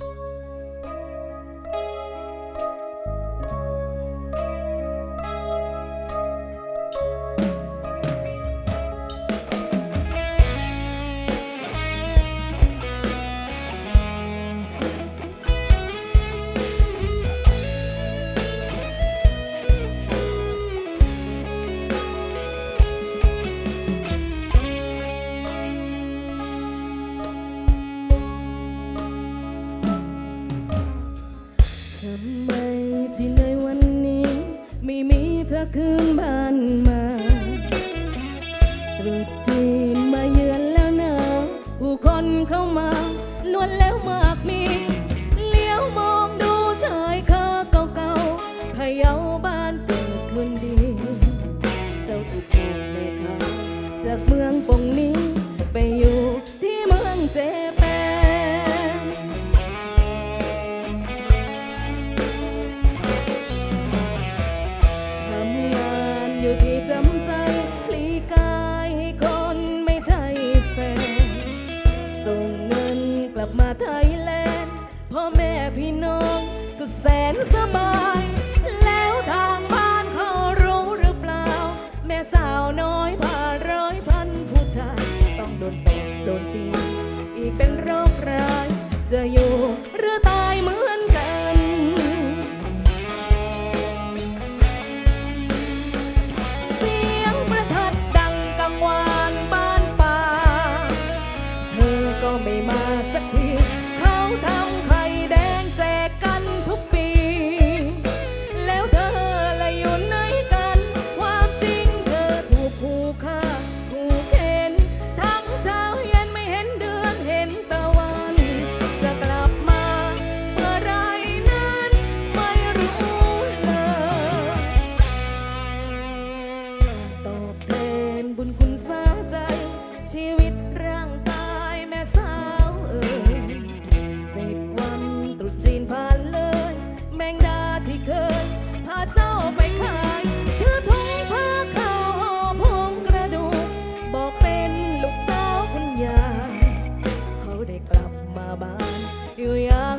you พี่น้องสุดแสนสบาย แล้วทางบ้านเขารู้หรือเปล่า แม่สาวน้อยผ่าร้อยพันผู้ชาย ต้องโดนตบโดนตี อีกเป็นโรคร้ายจะอยู่ you young.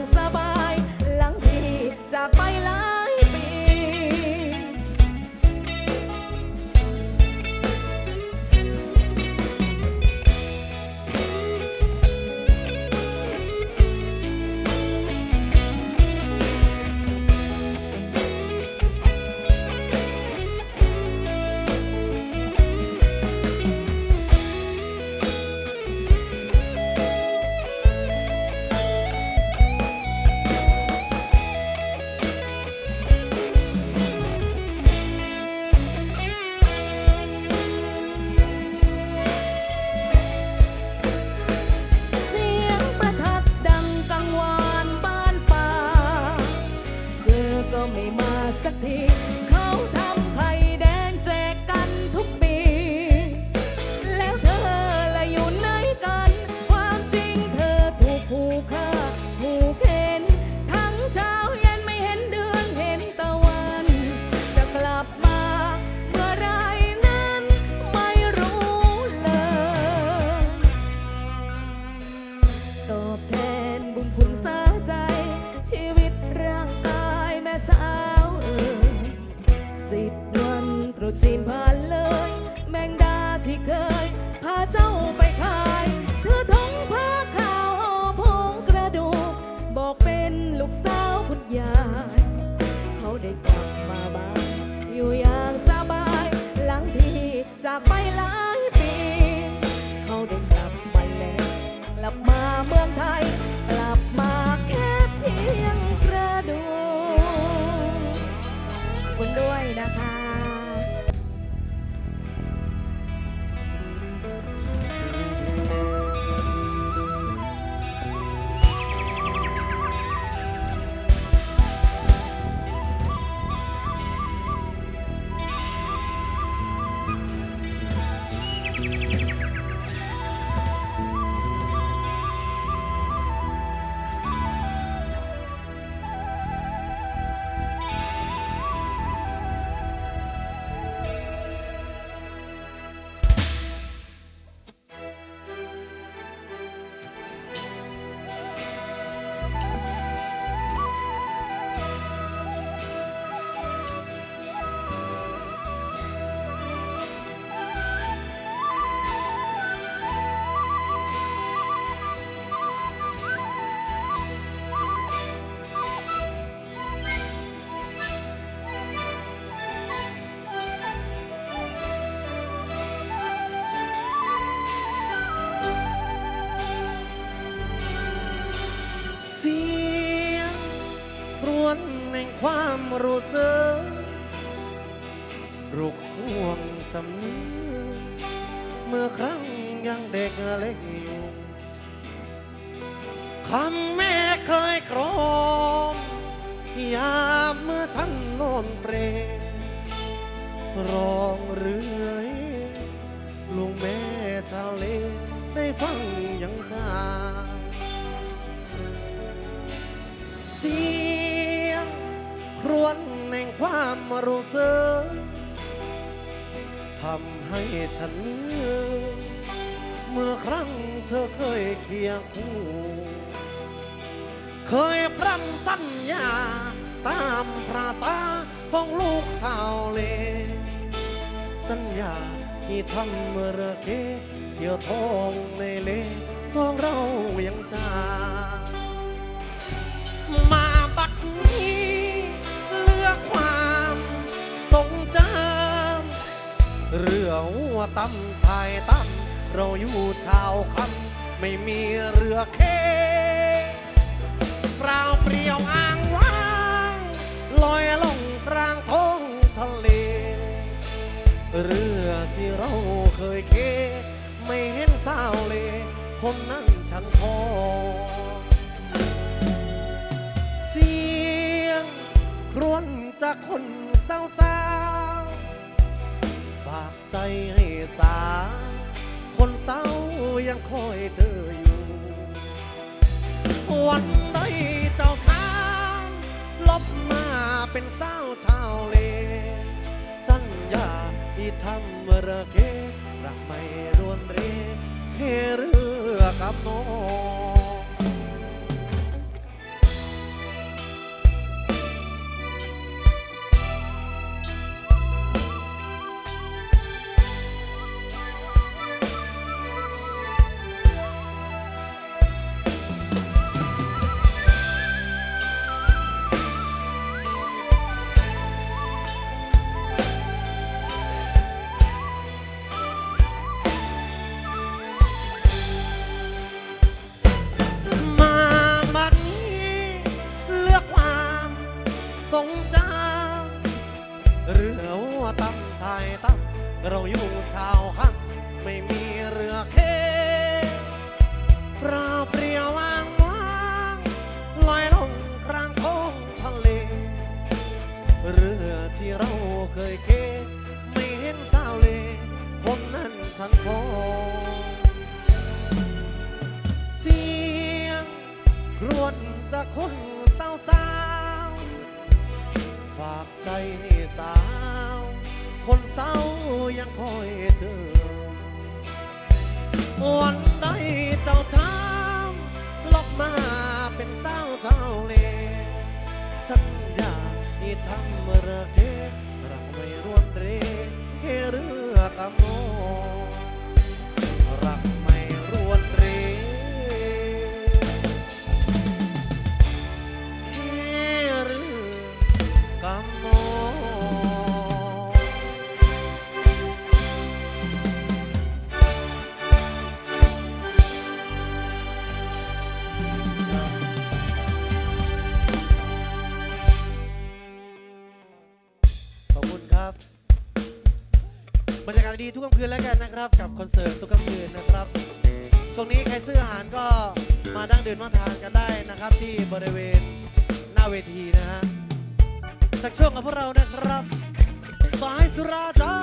sakte รู้สึกรุกห่วงสำนึกเมื่อครั้งยังเด็กเล็กอยู่คำแม่เคยกรมยามเมื่อฉันนอนเปรร้องเรื่อยลุงแม่ชาวเลได้ฟังยังจาเสี วญแห่งความรู้สึกทำให้ฉันนึกเมื่อครั้งเธอเคยเคียงคู่ เคยพร่ำสัญญา ตามภาษาของลูกชาวเล สัญญาที่ทำเมื่อเรอเกเที่ยวทองในเลสองเรายังจามา ตั้มไทยตั้มเราอยู่ชาวคำไม่มีเรือเคเปล่าเปลี่ยวอ่างว่างลอยลงกลางท้องทะเล เรือที่เราเคยเค ไม่เห็นสาวเลคนนั้นฉันพอเสียงครวญจากคนเศร้าสา ใจให้สา คนเศร้ายังคอยเธออยู่ วันใดเจ้าช้างลบมาเป็นสาวชาวเล สัญญาที่ทำระเกรักไม่รวนเรเฮเรือกับน้อง นะครับกับคอนเสิร์ตทุกค่ำคืนนะครับช่วงนี้ใครซื้ออาหารก็มาดั้งเดินมาทานกันได้นะครับ ที่บริเวณหน้าเวทีนะฮะสักช่วงกับพวกเรานะครับ สายสุราจ้า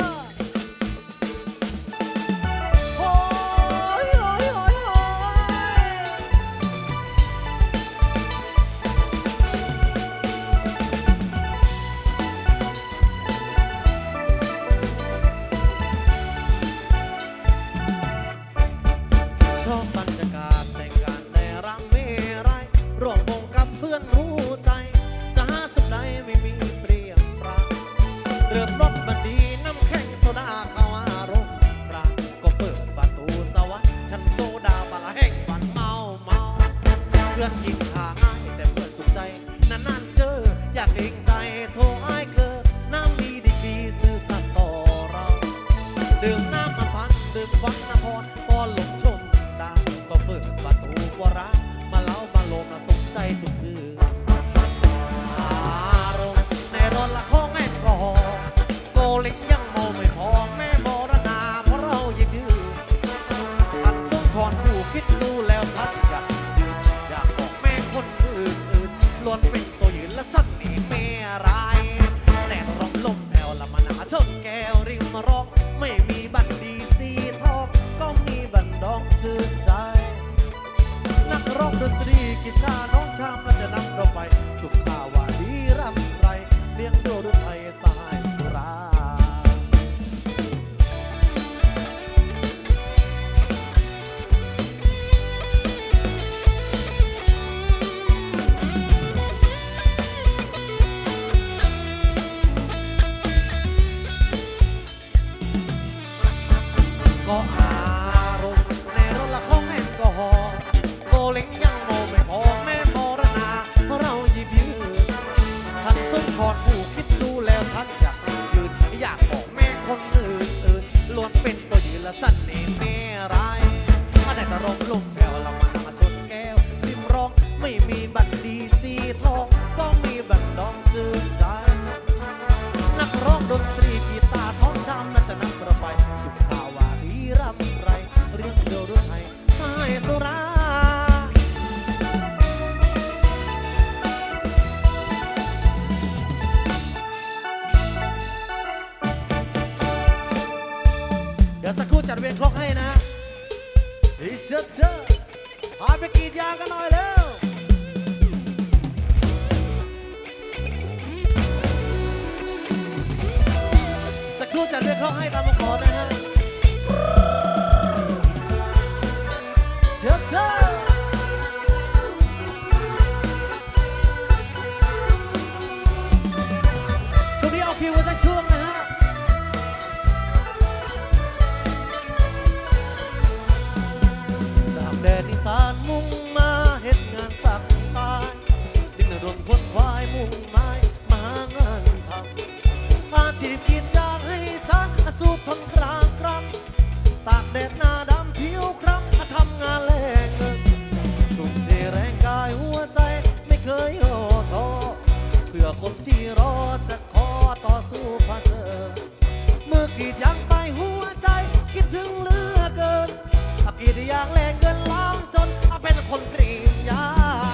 กีดยางแลกเกินล้างจนเป็นคนกรีดยา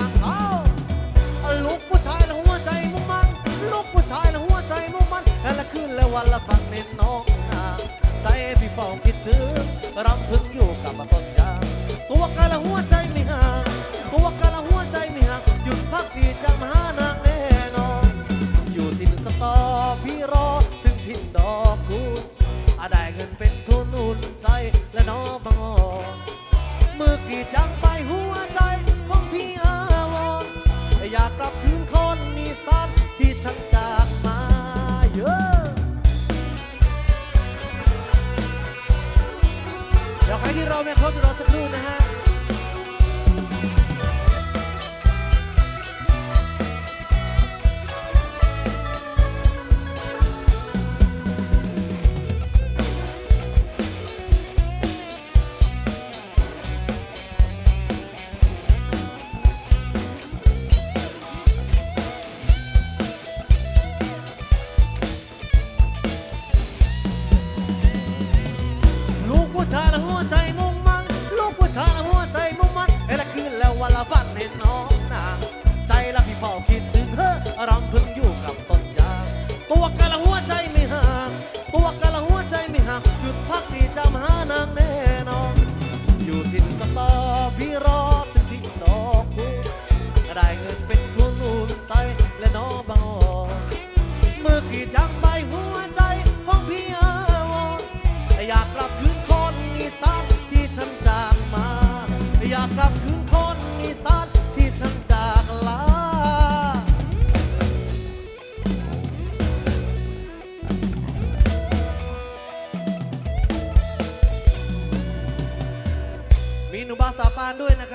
งเอาลูกผู้ชายและหัวใจมุ่งมั่นลูกผู้ชายและหัวใจมุ่งมั่นและคืนและวันละฝังเน้นน้องนาใจพี่ฟองคิดถึงรำพึงอยู่กับต้นยางตัวกะละหัวใจไม่ห่างตัวกะละหัวใจไม่ห่างหยุดพักดีจังมหานางแน่นอนอยู่ทินสตอพี่รอถึงทิ้นดอกคูณได้เงินเป็นทุนอุ่นใจและน้องบางอ ที่เราแม่ครบรอสักครู่นะฮะ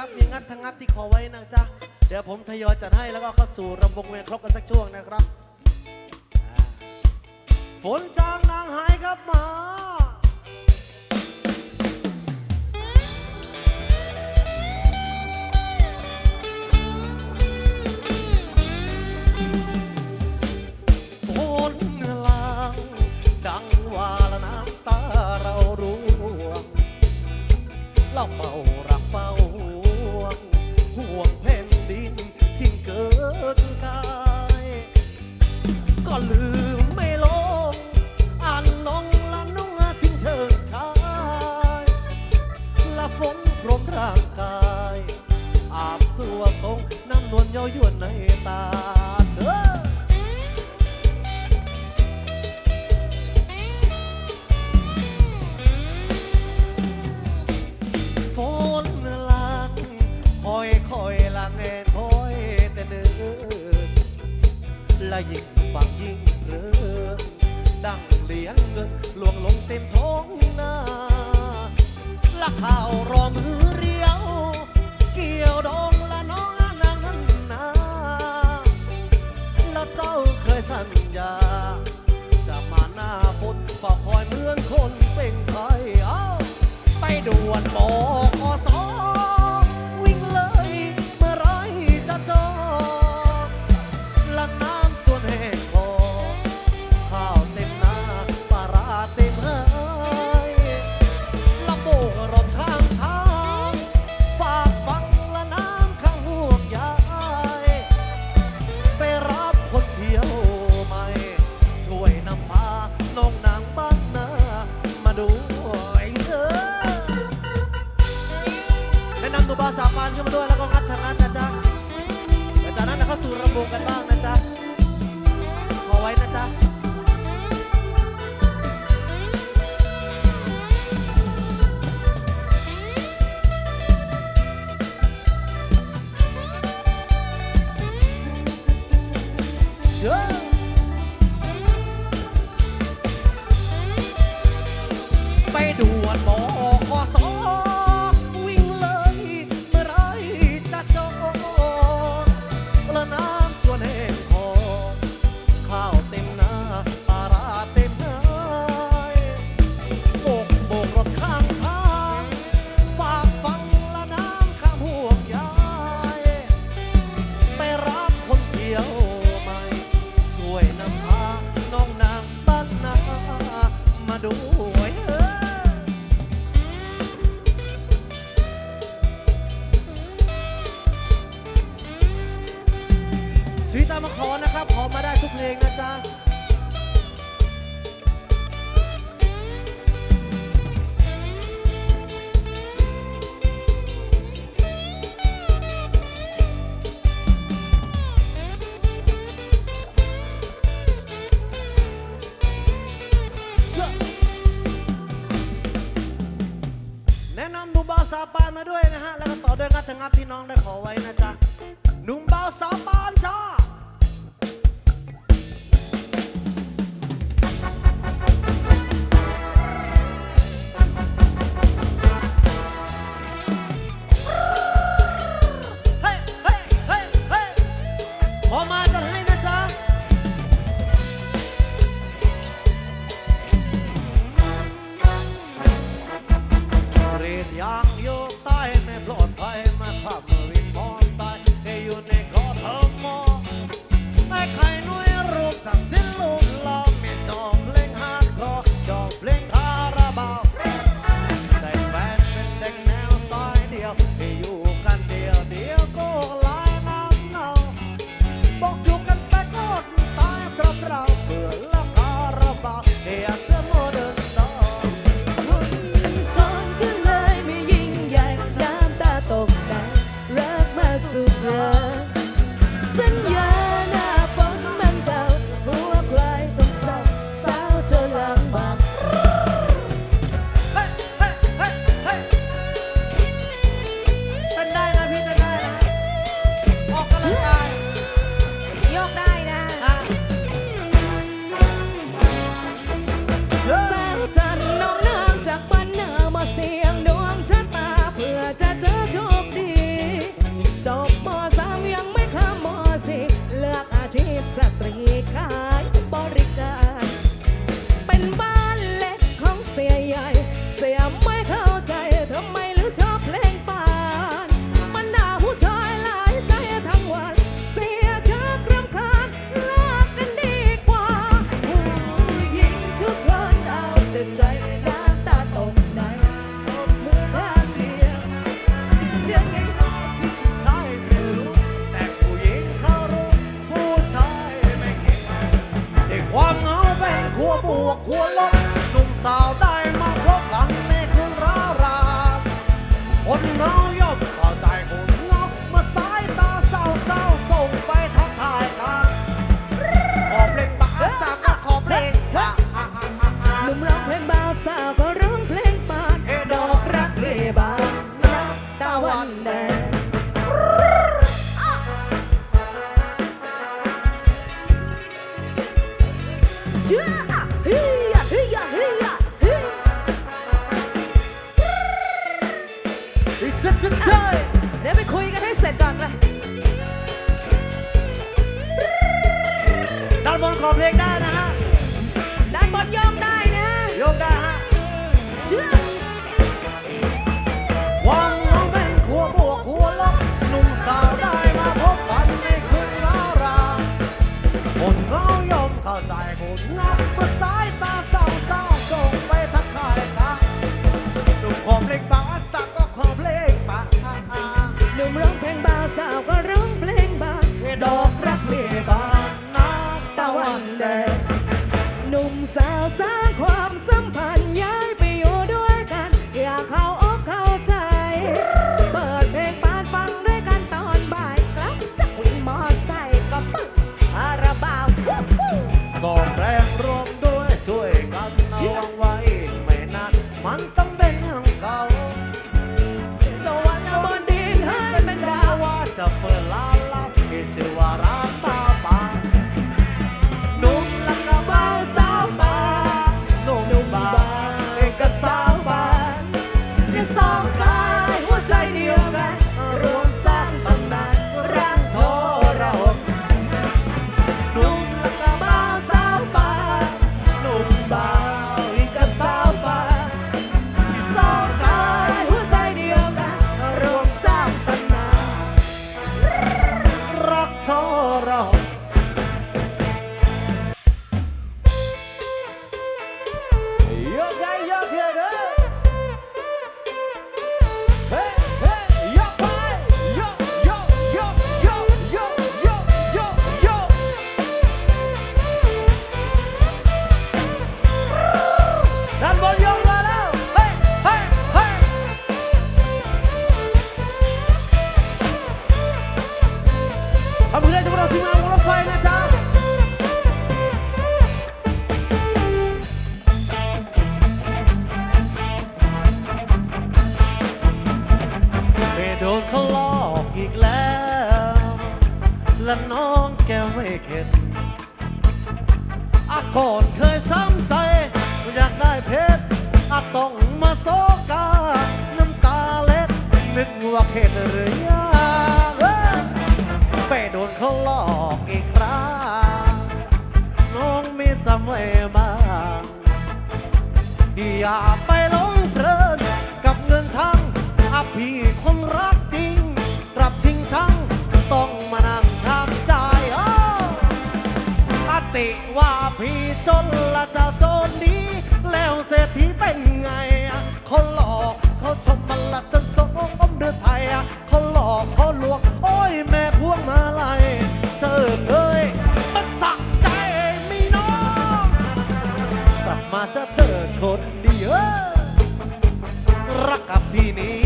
ับ มีงัดทั้งงัดที่ขอไว้นะจ๊ะ เดี๋ยวผมทยอยจัดให้แล้วก็เข้าสู่รำบงเวรครบกันสักช่วงนะครับ ฝนจางนางหายครับมา ลวงลงเต็มท้องนาละข่าวรอมือเรียว เกี่ยวดองละน้องนางนั้นนาละเจ้าเคยสัญญา จะมาหน้าฝนฝ่าคอยเมืองคนเป็นไทยเอาไปด่วนหมอาสาปานขึ้นมาด้วยแล้วก็งัดทางนั้นนะจ๊ะหลังจากนั้นเขาสู่ระบงกันบ้างนะจ๊ะขอไว้นะจ๊ะ แต่หนุ่มสาวสร้างความสัมพันธ์ยัง โดนเขาลอกอีกแล้ว และน้องแกไม่เข็ดอาก่อนเคยซ้ำใจอยากได้เพชรอาต้องมาโซกา น้ำตาเล็ดนึกว่าเข็ดหรือยังไปโดนเขาหลอกอีกครั้งน้องมีจำไลบ้างอย่าไปหลงเพลินกับเงินทั้งอภี ติว่าพี่จนละจะจนนี้ แล้วเศรษฐีเป็นไงเขาหลอกเขาชมมันละจนสมอมเดือดไทยเขาหลอกเขาลวงโอ้ยแม่พวงมาลัยเชิญเลยมันสักใจมีน้องกลับมาซะเธอคนดีเออรักกับพี่นี้